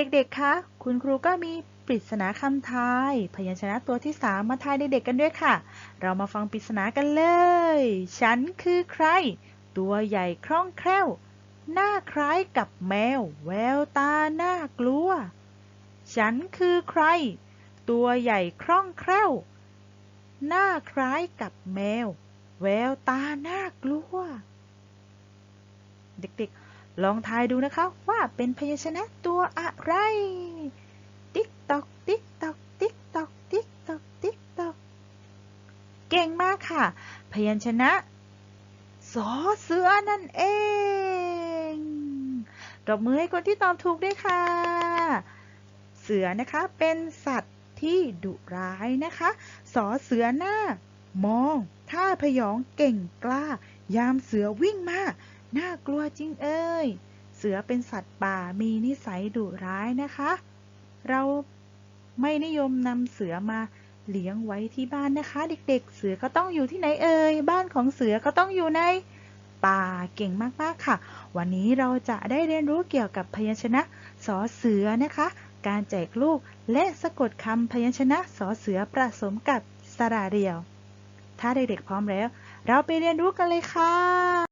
เด็กๆ คะ คุณครูก็มีปริศนาคำทาย พยัญชนะตัวที่ 3 มาทายเด็กๆ กันด้วยค่ะ เรามาฟังปริศนากันเลย ฉันคือใคร ตัวใหญ่คล่องแคล่ว หน้าคล้ายกับแมว แววตาน่ากลัว ฉันคือใคร ตัวใหญ่คล่องแคล่ว หน้าคล้ายกับแมว แววตาน่ากลัว เด็กๆ ลองทายดูนะคะว่าเป็นพยัญชนะตัวอะไร ติ๊กตอก ติ๊กตอก ติ๊กตอก ติ๊กตอก ติ๊กตอก เก่งมากค่ะ พยัญชนะสอเสือนั่นเองตบมือให้คนที่ตอบถูกด้วยค่ะ เสือนะคะเป็นสัตว์ที่ดุร้ายนะคะ สอเสือหน้า มอง ท่าพยองเก่งกล้า ยามเสือวิ่งมา น่ากลัวจริงเอ้ย เสือเป็นสัตว์ป่ามีนิสัยดุร้ายนะคะ เราไม่นิยมนำเสือมาเลี้ยงไว้ที่บ้านนะคะ เด็กๆ เสือก็ต้องอยู่ที่ไหนเอ่ย บ้านของเสือก็ต้องอยู่ในป่าเก่งมากๆค่ะ วันนี้เราจะได้เรียนรู้เกี่ยวกับพยัญชนะสอเสือนะคะ การแจกลูกและสะกดคำพยัญชนะสอเสือผสมกับสระเดียว ถ้าเด็กๆพร้อมแล้ว เราไปเรียนรู้กันเลยค่ะ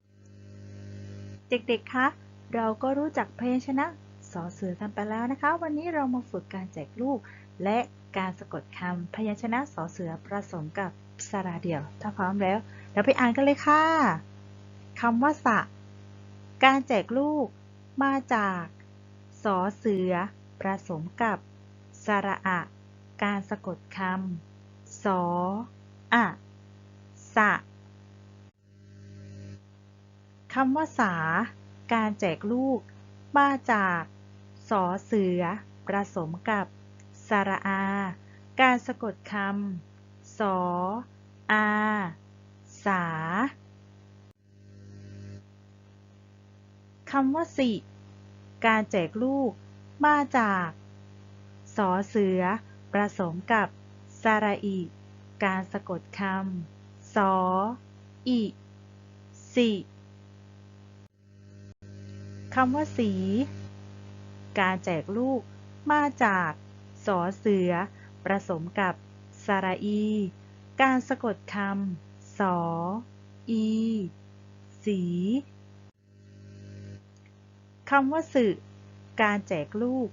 เด็กๆ คะ เราก็รู้จักพยัญชนะสอเสือกันไปแล้วนะคะ วันนี้เรามาฝึกการแจกลูก และการสะกดคำพยัญชนะสอเสือผสมกับสระเดียว ถ้าพร้อมแล้ว เราไปอ่านกันเลยค่ะคำว่าสะ การแจกลูก มาจากสอเสือผสมกับสระอะ การสะกดคำสออะสะคำว่าสา การแจกลูก มาจากสอเสือผสมกับสระอา การสะกดคำสออาสาคำว่าสิ การแจกลูก มาจากสอเสือผสมกับสระอี การสะกดคำสออีสิ คำว่าสี การแจกลูกมาจากสอเสือผสมกับสระอี การสะกดคำสอ อี สีคำว่าสึการแจกลูก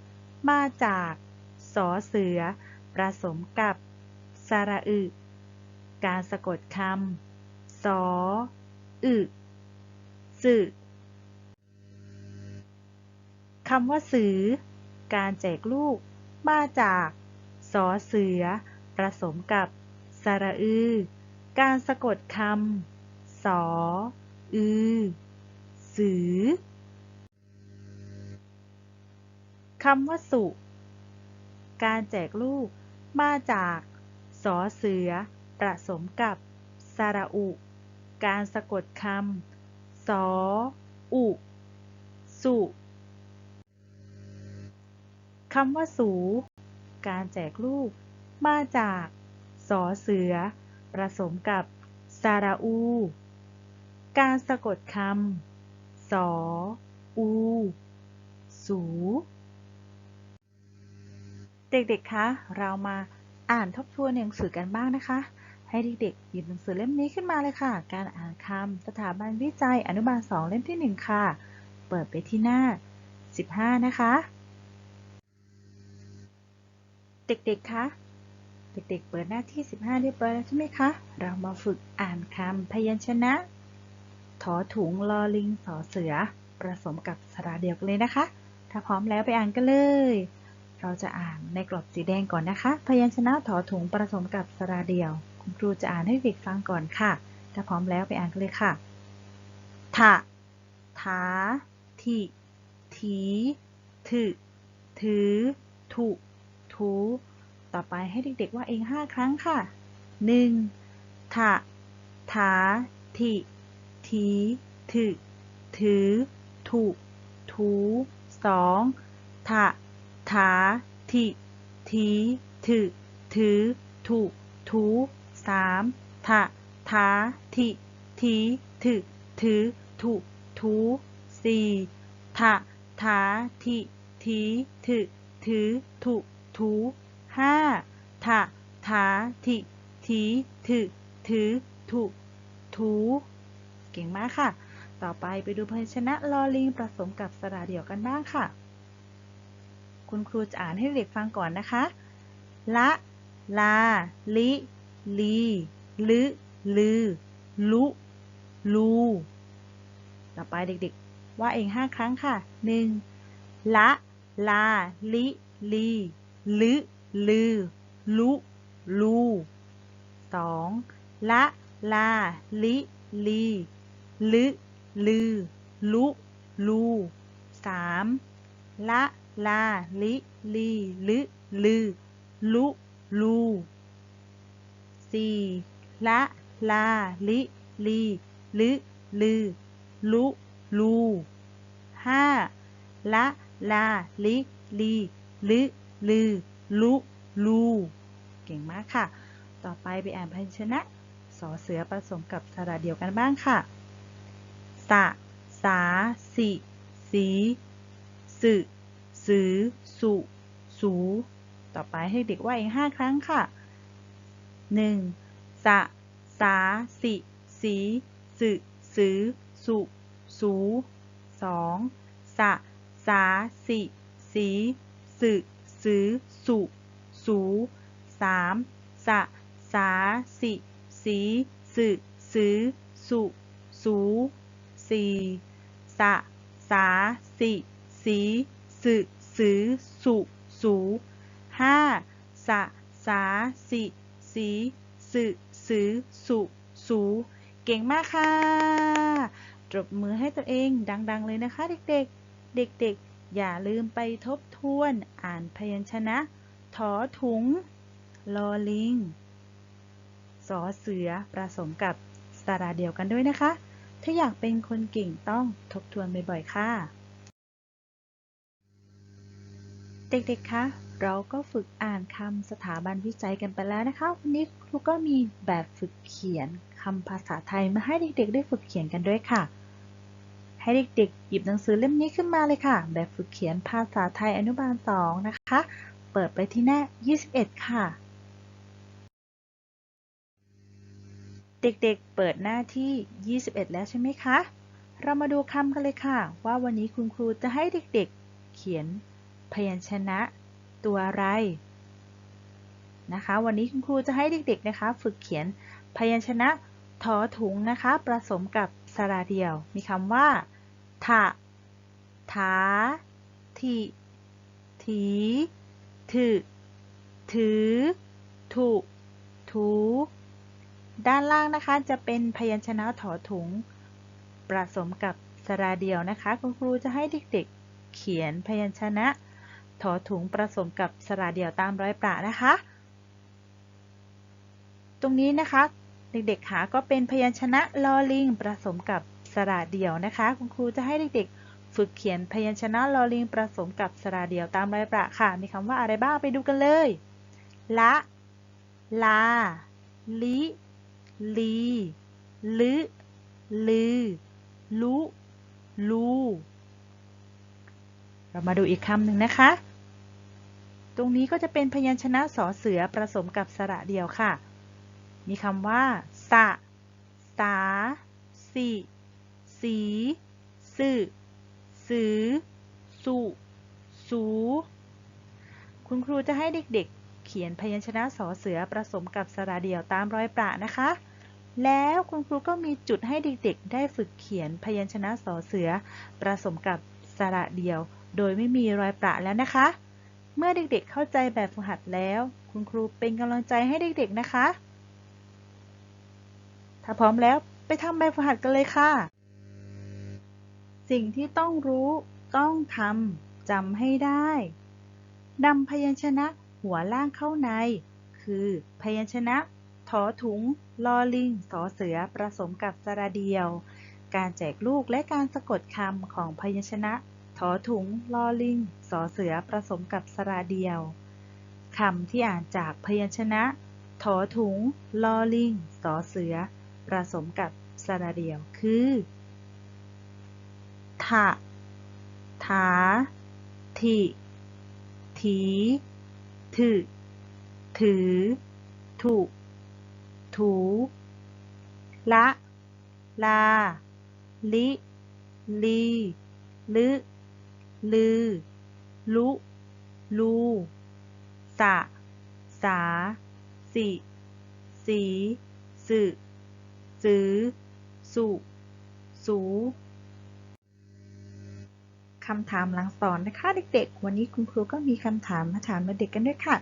มาจากสอเสือผสมกับสระอึ การสะกดคำสออึสึ คำว่าสือ การแจกลูก มาจากสอเสือ ผสมกับสระอือ การสะกดคำสอ อือ สือคำว่าสุ การแจกลูก มาจากสอเสือ ผสมกับสระอุ การสะกดคำสออุ สุ คำว่าสู การแจกลูก มาจากสอเสือผสมกับสระอู การสะกดคำสอ อู สู เด็กๆ คะ เรามาอ่านทบทวนหนังสือกันบ้างนะคะ ให้เด็กๆ หยิบหนังสือเล่มนี้ขึ้นมาเลยค่ะ การอ่านคำสถาบันวิจัยอนุบาล 2 เล่มที่ 1 ค่ะ เปิดไปที่หน้า 15 นะคะ เด็กๆ คะ เด็กๆ เปิดหน้าที่ 15 เรียบร้อยแล้วใช่ไหมคะ เรามาฝึกอ่านคำพยัญชนะ ถอถุงลอลิงสอเสือ ผสมกับสระเดียวกันเลยนะคะ ถ้าพร้อมแล้วไปอ่านกันเลย เราจะอ่านในกรอบสีแดงก่อนนะคะ พยัญชนะถอถุงผสมกับสระเดียว คุณครูจะอ่านให้เด็กฟังก่อนค่ะ ถ้าพร้อมแล้วไปอ่านกันเลยค่ะถะถาทิถีถึ ถือถุ ถูต่อไปให้เด็กๆว่าเอง 5 ครั้งค่ะ 1. ถะถาทิถีถึถือถุถู 2. ถะถาทิถีถึถือถุถู 3. ถะถาทิถีถึถือถุถู 4. ถะถาทิถีถึถถือถุ ถูห้าถะถาถิถีถึถือถุถูเก่งมากค่ะ ต่อไปไปดูพยัญชนะลอลิงผสมกับสระเดี่ยวกันบ้างค่ะ คุณครูจะอ่านให้เด็กฟังก่อนนะคะ ละ ลา ลิ ลี ลึลือ ลุ ลู ต่อไปเด็กๆ ว่าเองห้าครั้งค่ะ 1. ละ ลา ลิ ลี ลึลือ ลุ ลู 2. ละ ลา ลิ ลี ลึลือ ลุ ลู 3. ละ ลา ลิ ลี ลึ ลือ ลุ ลู 4. ละ ลา ลิ ลี ลึ ลือ ลุ ลู 5. ละ ลา ลิ ลี ลึ ลือ ลุ ลู เก่งมากค่ะ ต่อไปไปอ่านพยัญชนะ สอเสือผสมกับสระเดียวกันบ้างค่ะ สะ สา สิ สี สึสือ สุ สู ต่อไปให้เด็กว่าเองห้าครั้งค่ะ 1. สะ สา สิ สี สึสือ สุ สู 2. สะ สา สิ สี สึ สือ สุ สู 3. สะ สา สิ สี สึ สือ สุ สู 4. สะ สา สิ สี สึ สือ สุ สู 5. สะ สา สิ สี สึ สือ สุ สู เก่งมากค่ะ ตบมือให้ตัวเองดัง ๆ เลยนะคะ เด็ก ๆ เด็ก ๆ อย่าลืมไปทบทวนอ่านพยัญชนะถอถุง ลอลิงสอเสือผสมกับสตาระเดียวกันด้วยนะคะ ถ้าอยากเป็นคนเก่งต้องทบทวนบ่อยๆ ค่ะ เด็กๆ คะ เราก็ฝึกอ่านคำสถาบันวิจัยกันไปแล้วนะคะ วันนี้ครูก็มีแบบฝึกเขียนคำภาษาไทยมาให้เด็กๆ ได้ฝึกเขียนกันด้วยค่ะ ให้เด็กๆ หยิบหนังสือเล่มนี้ขึ้นมาเลยค่ะ แบบฝึกเขียนภาษาไทยอนุบาล 2 นะคะ เปิดไปที่หน้า 21 ค่ะ เด็กๆ เปิดหน้าที่ 21 แล้วใช่ไหมคะ เรามาดูคำกันเลยค่ะ ว่าวันนี้คุณครูจะให้เด็กๆ เขียนพยัญชนะตัวอะไร นะคะ วันนี้คุณครูจะให้เด็กๆ นะคะ ฝึกเขียนพยัญชนะทอถุงนะคะผสมกับสระเดียว มีคำว่า ถะถาทิถีถึถือถุถู ด้านล่างนะคะ จะเป็นพยัญชนะถอถุง ผสมกับสระเดียวนะคะ คุณครูจะให้เด็กๆ เขียนพยัญชนะถอถุงผสมกับสระเดียวตามร้อยประนะคะ ตรงนี้นะคะ เด็กๆขาก็เป็นพยัญชนะลอลิงผสมกับ สระเดี่ยวนะคะ คุณครูจะให้เด็กๆ ฝึกเขียนพยัญชนะลอลิงผสมกับสระเดี่ยวตามรอยประค่ะ มีคำว่าอะไรบ้างไปดูกันเลย ละ ลา ลิ ลี ลึลือ ลุ ลู เรามาดูอีกคำหนึ่งนะคะ ตรงนี้ก็จะเป็นพยัญชนะสอเสือผสมกับสระเดียวค่ะ มีคำว่า สะ สา สิ สีสึสือสุสู คุณครูจะให้เด็กๆ เขียนพยัญชนะสอเสือผสมกับสระเดียวตามรอยประนะคะ แล้วคุณครูก็มีจุดให้เด็กๆ ได้ฝึกเขียนพยัญชนะสอเสือผสมกับสระเดียว โดยไม่มีรอยประแล้วนะคะ เมื่อเด็กๆเข้าใจแบบฝึกหัดแล้ว คุณครูเป็นกำลังใจให้เด็กๆนะคะ ถ้าพร้อมแล้วไปทำแบบฝึกหัดกันเลยค่ะ สิ่งที่ต้องรู้ต้องทำจำให้ได้นำพยัญชนะหัวล่างเข้าใน คือ พยัญชนะถอถุงลอลิงสอเสือผสมกับสระเดียว การแจกลูกและการสะกดคำของพยัญชนะถอถุงลอลิงสอเสือผสมกับสระเดียวคำที่อ่านจากพยัญชนะถอถุงลอลิงสอเสือผสมกับสระเดียวคือ ถะถาทิถีถีถือถือ ถูก ถู ละ ลา ลิ ลี ลึลือ ลุ ลูสะสา สิ สี สึสือ สุ สู คำถามหลังสอนนะคะเด็ก ๆ วันนี้คุณครูก็มีคำถามมาถามเด็กๆกันด้วยค่ะ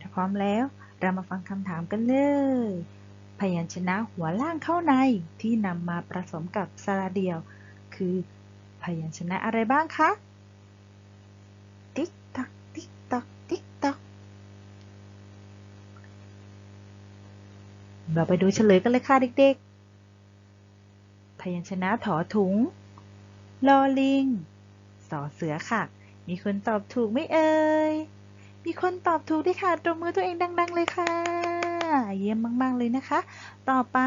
ถ้าพร้อมแล้วเรามาฟังคำถามกันเลย พยัญชนะหัวล่างเข้าในที่นำมาผสมกับสระเดียว คือ พยัญชนะอะไรบ้างคะ ติ๊กตักติ๊กตักติ๊กตัก เราไปดูเฉลยกันเลยค่ะเด็ก ๆ พยัญชนะถอถุงลอลิง สอเสือค่ะ มีคนตอบถูกไหมเอ่ย มีคนตอบถูกด้วยค่ะตบมือตัวเองดัง ๆ เลยค่ะ เยี่ยมมาก ๆ เลยนะคะ ต่อไป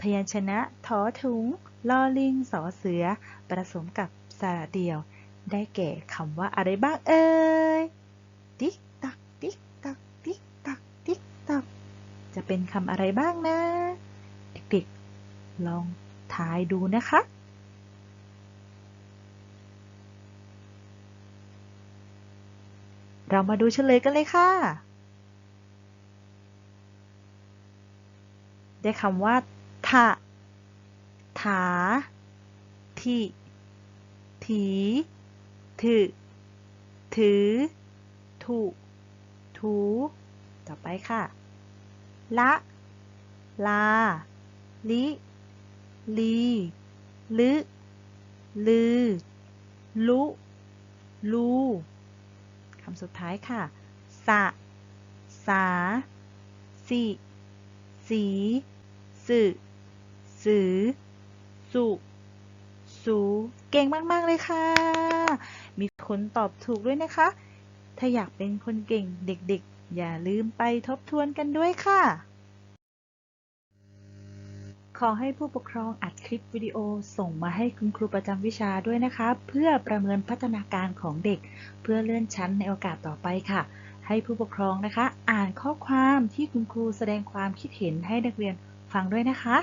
พยัญชนะถอถุงลอลิงสอเสือ ผสมกับสระเดียว ได้แก่คำว่าอะไรบ้างเอ่ย ติ๊กตัก ติ๊กตัก ติ๊กตัก ติ๊กตัก จะเป็นคำอะไรบ้างนะ เด็กๆ ลองทายดูนะคะ เรามาดูเฉลยกันเลยค่ะ ได้คำว่าทะถาทิถีถึถือถุถู ต่อไปค่ะ ละ ลา ลิ ลี ลึ ลือ ลุ ลูำสุดท้ายค่ะสะสาสิสีสึสือสุสูเก่งมาก ๆ เลยค่ะ มีคนตอบถูกด้วยนะคะ ถ้าอยากเป็นคนเก่งเด็กๆ อย่าลืมไปทบทวนกันด้วยค่ะ ขอให้ผู้ปกครองอัดคลิปวิดีโอส่งมาให้คุณครูประจำวิชาด้วยนะคะ เพื่อประเมินพัฒนาการของเด็ก เพื่อเลื่อนชั้นในโอกาสต่อไปค่ะ ให้ผู้ปกครองนะคะ อ่านข้อความที่คุณครูแสดงความคิดเห็นให้นักเรียนฟังด้วยนะคะ